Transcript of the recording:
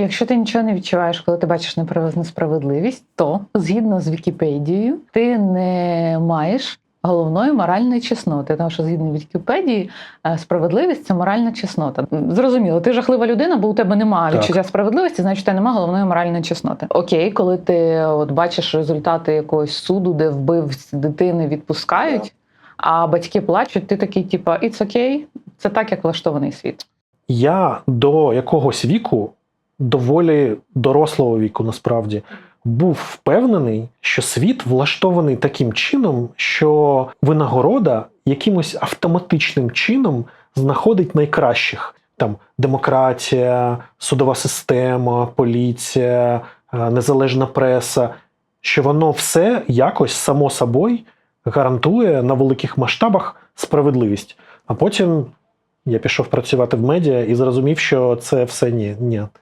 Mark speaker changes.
Speaker 1: Якщо ти нічого не відчуваєш, коли ти бачиш несправедливість, то згідно з Вікіпедією, ти не маєш головної моральної чесноти. Тому що згідно Вікіпедії, е, справедливість це моральна чеснота. Зрозуміло, ти жахлива людина, бо у тебе немає
Speaker 2: Так.
Speaker 1: відчуття справедливості, значить, у тебе немає головної моральної чесноти. Окей, коли ти от бачиш результати якогось суду, де вбивць дитини відпускають, а батьки плачуть, ти такий, типа, it's okay, це так, як влаштований світ.
Speaker 2: Я до якогось віку, доволі дорослого віку, насправді, був впевнений, що світ влаштований таким чином, що винагорода якимось автоматичним чином знаходить найкращих. Там демократія, судова система, поліція, е, незалежна преса, що воно все якось само собою гарантує на великих масштабах справедливість. А потім я пішов працювати в медіа і зрозумів, що це все ні. ні.